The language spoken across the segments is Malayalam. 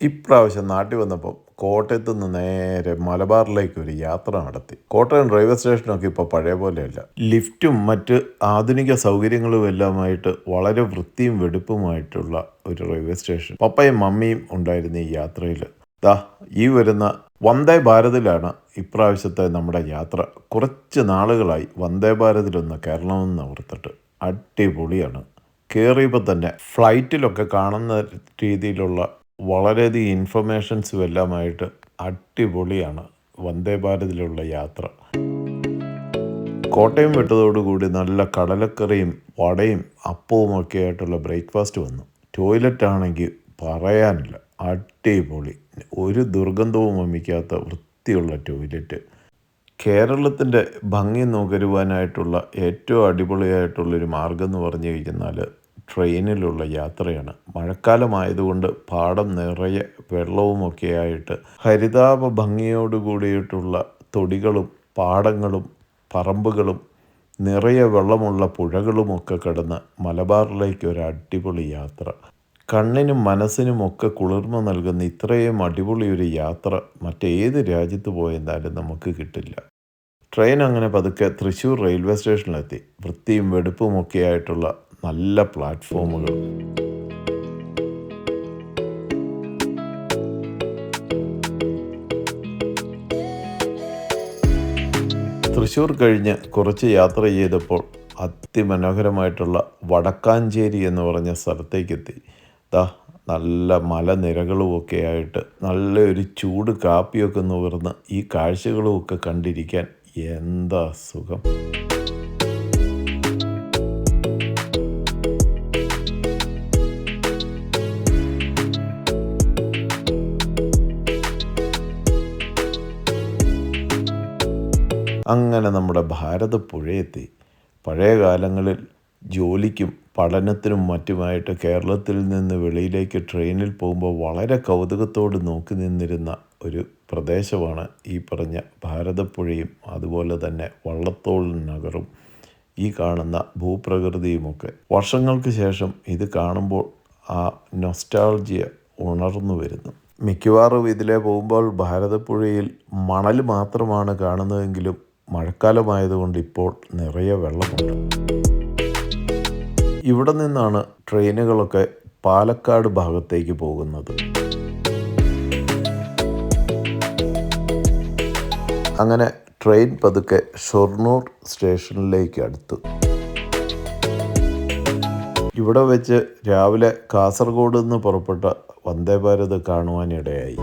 ഇപ്രാവശ്യം നാട്ടിൽ വന്നപ്പോൾ കോട്ടയത്ത് നിന്ന് നേരെ മലബാറിലേക്ക് ഒരു യാത്ര നടത്തി. കോട്ടയം റെയിൽവേ സ്റ്റേഷനൊക്കെ ഇപ്പോൾ പഴയ പോലെയല്ല. ലിഫ്റ്റും മറ്റ് ആധുനിക സൗകര്യങ്ങളും എല്ലാമായിട്ട് വളരെ വൃത്തിയും വെടുപ്പുമായിട്ടുള്ള ഒരു റെയിൽവേ സ്റ്റേഷൻ. പപ്പയും മമ്മിയും ഉണ്ടായിരുന്ന ഈ യാത്രയിൽ ദാ ഈ വരുന്ന വന്ദേ ഭാരതിലാണ് ഇപ്രാവശ്യത്തെ നമ്മുടെ യാത്ര. കുറച്ച് നാളുകളായി വന്ദേ ഭാരതിലൊന്ന് കയറണമെന്ന് ഓർത്തിട്ട് അടിപൊളിയാണ്. കയറിയപ്പോൾ തന്നെ ഫ്ലൈറ്റിലൊക്കെ കാണുന്ന രീതിയിലുള്ള വളരെയധികം ഇൻഫർമേഷൻസും എല്ലാമായിട്ട് അടിപൊളിയാണ് വന്ദേ ഭാരതിലുള്ള യാത്ര. കോട്ടയം വിട്ടതോടുകൂടി നല്ല കടലക്കറിയും വടയും അപ്പവും ഒക്കെ ആയിട്ടുള്ള ബ്രേക്ക്ഫാസ്റ്റ് വന്നു. ടോയ്ലറ്റ് ആണെങ്കിൽ പറയാനില്ല അടിപൊളി. ഒരു ദുർഗന്ധവും വമിക്കാത്ത വൃത്തിയുള്ള ടോയ്ലറ്റ് കേരളത്തിന്റെ ഭംഗി നുകരുവാനായിട്ടുള്ള ഏറ്റവും അടിപൊളിയായിട്ടുള്ളൊരു മാർഗം എന്ന് പറഞ്ഞു കഴിഞ്ഞാൽ ട്രെയിനിലുള്ള യാത്രയാണ്. മഴക്കാലമായതുകൊണ്ട് പാടം നിറയെ വെള്ളവുമൊക്കെ ആയിട്ട് ഹരിതാപ ഭംഗിയോട് കൂടിയിട്ടുള്ള തൊടികളും പാടങ്ങളും പറമ്പുകളും നിറയെ വെള്ളമുള്ള പുഴകളുമൊക്കെ കടന്ന് മലബാറിലേക്ക് ഒരു അടിപൊളി യാത്ര. കണ്ണിനും മനസ്സിനുമൊക്കെ കുളിർമ നൽകുന്ന ഇത്രയും അടിപൊളി ഒരു യാത്ര മറ്റേത് രാജ്യത്ത് പോയെന്നാലും നമുക്ക് കിട്ടില്ല. ട്രെയിൻ അങ്ങനെ പതുക്കെ തൃശ്ശൂർ റെയിൽവേ സ്റ്റേഷനിലെത്തി. വൃത്തിയും വെടുപ്പും ഒക്കെ ആയിട്ടുള്ള നല്ല പ്ലാറ്റ്ഫോമുകൾ. തൃശ്ശൂർ കഴിഞ്ഞ് കുറച്ച് യാത്ര ചെയ്തപ്പോൾ അതിമനോഹരമായിട്ടുള്ള വടക്കാഞ്ചേരി എന്ന് പറഞ്ഞ സ്ഥലത്തേക്കെത്തി. ദാ നല്ല മലനിരകളുമൊക്കെ ആയിട്ട് നല്ലൊരു ചൂട് കാപ്പിയൊക്കെ നുകർന്ന് ഈ കാഴ്ചകളുമൊക്കെ കണ്ടിരിക്കാൻ എന്താ സുഖം? അങ്ങനെ നമ്മുടെ ഭാരതപ്പുഴയെത്തി പഴയ കാലങ്ങളിൽ ജോലിക്കും പഠനത്തിനും മറ്റുമായിട്ട് കേരളത്തിൽ നിന്ന് വെളിയിലേക്ക് ട്രെയിനിൽ പോകുമ്പോൾ വളരെ കൗതുകത്തോട് നോക്കി നിന്നിരുന്ന ഒരു പ്രദേശമാണ് ഈ പറഞ്ഞ ഭാരതപ്പുഴയും അതുപോലെ തന്നെ വള്ളത്തോൾ നഗറും ഈ കാണുന്ന ഭൂപ്രകൃതിയുമൊക്കെ വർഷങ്ങൾക്ക് ശേഷം ഇത് കാണുമ്പോൾ ആ നൊസ്റ്റാൾജിയ ഉണർന്നു വരുന്നു. മിക്കവാറും ഇതിലെ പോകുമ്പോൾ ഭാരതപ്പുഴയിൽ മണൽ മാത്രമാണ് കാണുന്നതെങ്കിലും മഴക്കാലമായതുകൊണ്ട് ഇപ്പോൾ നിറയെ വെള്ളമുണ്ട്. ഇവിടെ നിന്നാണ് ട്രെയിനുകളൊക്കെ പാലക്കാട് ഭാഗത്തേക്ക് പോകുന്നത്. അങ്ങനെ ട്രെയിൻ പതുക്കെ ഷൊർണൂർ സ്റ്റേഷനിലേക്ക് അടുത്തു. ഇവിടെ വെച്ച് രാവിലെ കാസർഗോഡ് നിന്ന് പുറപ്പെട്ട വന്ദേ ഭാരത് കാണുവാനിടയായി.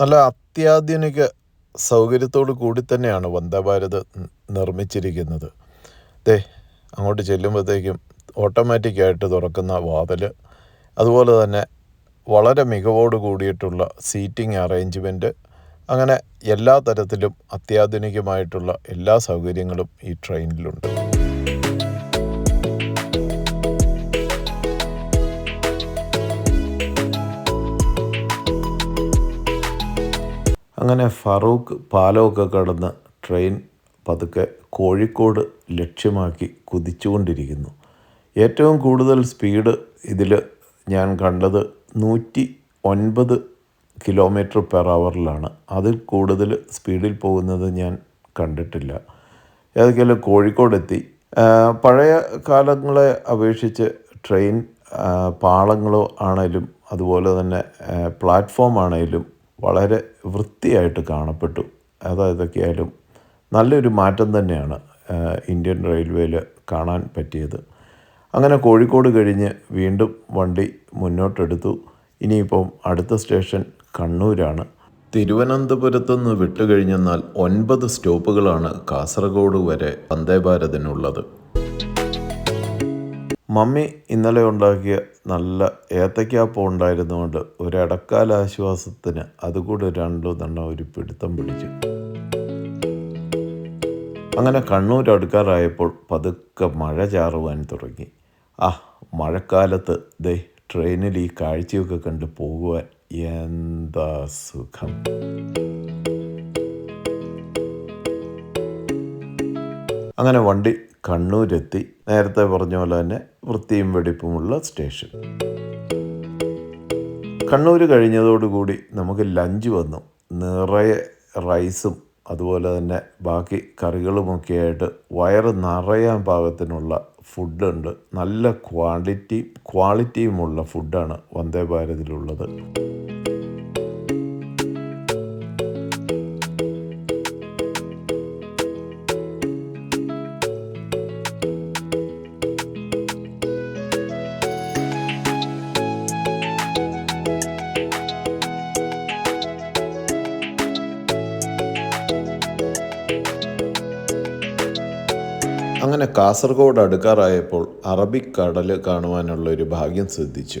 നല്ല അത്യാധുനിക സൗകര്യത്തോടു കൂടി തന്നെയാണ് വന്ദേ ഭാരത് നിർമ്മിച്ചിരിക്കുന്നത്. ദേ അങ്ങോട്ട് ചെല്ലുമ്പോഴത്തേക്കും ഓട്ടോമാറ്റിക്കായിട്ട് തുറക്കുന്ന വാതിൽ അതുപോലെ തന്നെ വളരെ മികവോട് കൂടിയിട്ടുള്ള സീറ്റിംഗ് അറേഞ്ച്മെന്റ് അങ്ങനെ എല്ലാ തരത്തിലും അത്യാധുനികമായിട്ടുള്ള എല്ലാ സൗകര്യങ്ങളും ഈ ട്രെയിനിലുണ്ട് അങ്ങനെ ഫറൂഖ് പാലമൊക്കെ കടന്ന് ട്രെയിൻ പതുക്കെ കോഴിക്കോട് ലക്ഷ്യമാക്കി കുതിച്ചുകൊണ്ടിരിക്കുന്നു. ഏറ്റവും കൂടുതൽ സ്പീഡ് ഇതിൽ ഞാൻ കണ്ടത് നൂറ്റി ഒൻപത് കിലോമീറ്റർ പെർ അവറിലാണ് അതിൽ കൂടുതൽ സ്പീഡിൽ പോകുന്നത് ഞാൻ കണ്ടിട്ടില്ല. ഏതൊക്കെയാലും കോഴിക്കോടെത്തി. പഴയ കാലങ്ങളെ അപേക്ഷിച്ച് ട്രെയിൻ പാളങ്ങളോ ആണേലും അതുപോലെ തന്നെ പ്ലാറ്റ്ഫോം ആണേലും വളരെ വൃത്തിയായിട്ട് കാണപ്പെട്ടു. അതായതൊക്കെയായാലും നല്ലൊരു മാറ്റം തന്നെയാണ് ഇന്ത്യൻ റെയിൽവേയിൽ കാണാൻ പറ്റിയത്. അങ്ങനെ കോഴിക്കോട് കഴിഞ്ഞ് വീണ്ടും വണ്ടി മുന്നോട്ടെടുത്തു. ഇനിയിപ്പം അടുത്ത സ്റ്റേഷൻ കണ്ണൂരാണ്. തിരുവനന്തപുരത്തു നിന്ന് വിട്ടുകഴിഞ്ഞെന്നാൽ ഒൻപത് സ്റ്റോപ്പുകളാണ് കാസർഗോഡ് വരെ വന്ദേ ഭാരതിനുള്ളത്. മമ്മി ഇന്നലെ ഉണ്ടാക്കിയ നല്ല ഏത്തയ്ക്കാപ്പം ഉണ്ടായിരുന്നുകൊണ്ട് ഒരടക്കാല ആശ്വാസത്തിന് അതുകൂടെ രണ്ടോ തന്നെ ഒരു പിടുത്തം പിടിച്ചു. അങ്ങനെ കണ്ണൂർ അടുക്കാറായപ്പോൾ പതുക്കെ മഴ ചാറുവാൻ തുടങ്ങി. ആ മഴക്കാലത്ത് ദേ ട്രെയിനിൽ ഈ കാഴ്ചയൊക്കെ കണ്ട് പോകുവാൻ എന്താ സുഖം. അങ്ങനെ വണ്ടി കണ്ണൂരെത്തി. നേരത്തെ പറഞ്ഞ പോലെ തന്നെ വൃത്തിയും വെടിപ്പുമുള്ള സ്റ്റേഷൻ. കണ്ണൂർ കഴിഞ്ഞതോടുകൂടി നമുക്ക് ലഞ്ച് വന്നു. നിറയെ റൈസും അതുപോലെ തന്നെ ബാക്കി കറികളുമൊക്കെ ആയിട്ട് വയറ് നിറയാൻ പാകത്തിനുള്ള ഫുഡുണ്ട്. നല്ല ക്വാണ്ടിറ്റി ക്വാളിറ്റിയുമുള്ള ഫുഡാണ് വന്ദേ ഭാരതിലുള്ളത്. അങ്ങനെ കാസർഗോഡ് അടുക്കാറായപ്പോൾ അറബിക് കടൽ കാണുവാനുള്ള ഒരു ഭാഗ്യം സിദ്ധിച്ചു.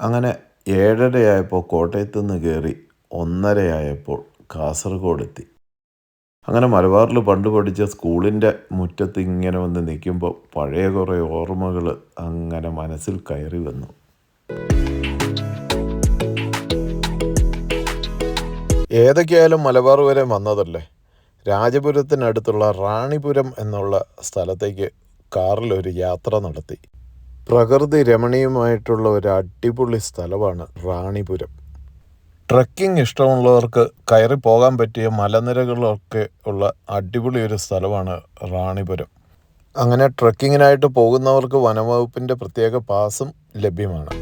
അങ്ങനെ ഏഴരയായപ്പോൾ കോട്ടയത്ത് നിന്ന് കയറി ഒന്നരയായപ്പോൾ കാസർഗോഡ് എത്തി അങ്ങനെ മലബാറിൽ പണ്ട് പഠിച്ച സ്കൂളിന്റെ മുറ്റത്ത് ഇങ്ങനെ വന്ന് നിൽക്കുമ്പോൾ പഴയ കുറേ ഓർമ്മകൾ അങ്ങനെ മനസ്സിൽ കയറി വന്നു. ഏതൊക്കെയായാലും മലബാർ വരെ വന്നതല്ലേ? രാജപുരത്തിനടുത്തുള്ള റാണിപുരം എന്നുള്ള സ്ഥലത്തേക്ക് കാറിൽ ഒരു യാത്ര നടത്തി. പ്രകൃതി രമണീയമായിട്ടുള്ള ഒരു അടിപൊളി സ്ഥലമാണ് റാണിപുരം. ട്രക്കിംഗ് ഇഷ്ടമുള്ളവർക്ക് കയറി പോകാൻ പറ്റിയ മലനിരകളൊക്കെ ഉള്ള അടിപൊളി ഒരു സ്ഥലമാണ് റാണിപുരം. അങ്ങനെ ട്രക്കിങ്ങിനായിട്ട് പോകുന്നവർക്ക് വനവകുപ്പിന്റെ പ്രത്യേക പാസും ലഭ്യമാണ്.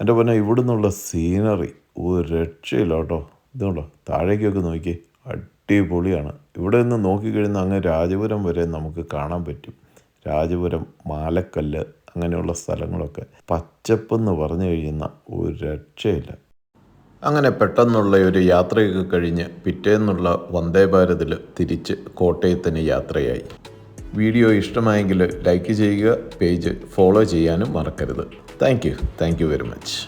എന്റെ പിന്നെ ഇവിടുന്നുള്ള സീനറി ഒരു രക്ഷയില്ല കേട്ടോ. ഇതുകൊണ്ടോ താഴേക്കൊക്കെ നോക്കി അടിപൊളിയാണ്. ഇവിടെ നിന്ന് നോക്കിക്കഴിഞ്ഞാൽ അങ്ങ് രാജപുരം വരെ നമുക്ക് കാണാൻ പറ്റും. രാജപുരം മാലക്കല്ല് അങ്ങനെയുള്ള സ്ഥലങ്ങളൊക്കെ പച്ചപ്പെന്ന് പറഞ്ഞു കഴിയുന്ന ഒരു രക്ഷയില്ല. അങ്ങനെ പെട്ടെന്നുള്ള ഒരു യാത്രയൊക്കെ കഴിഞ്ഞ് പിറ്റേന്നുള്ള വന്ദേ ഭാരതിൽ തിരിച്ച് കോട്ടയത്തിന് യാത്രയായി. വീഡിയോ ഇഷ്ടമായെങ്കിൽ ലൈക്ക് ചെയ്യുക പേജ് ഫോളോ ചെയ്യാനും മറക്കരുത്. Thank you. Thank you very much.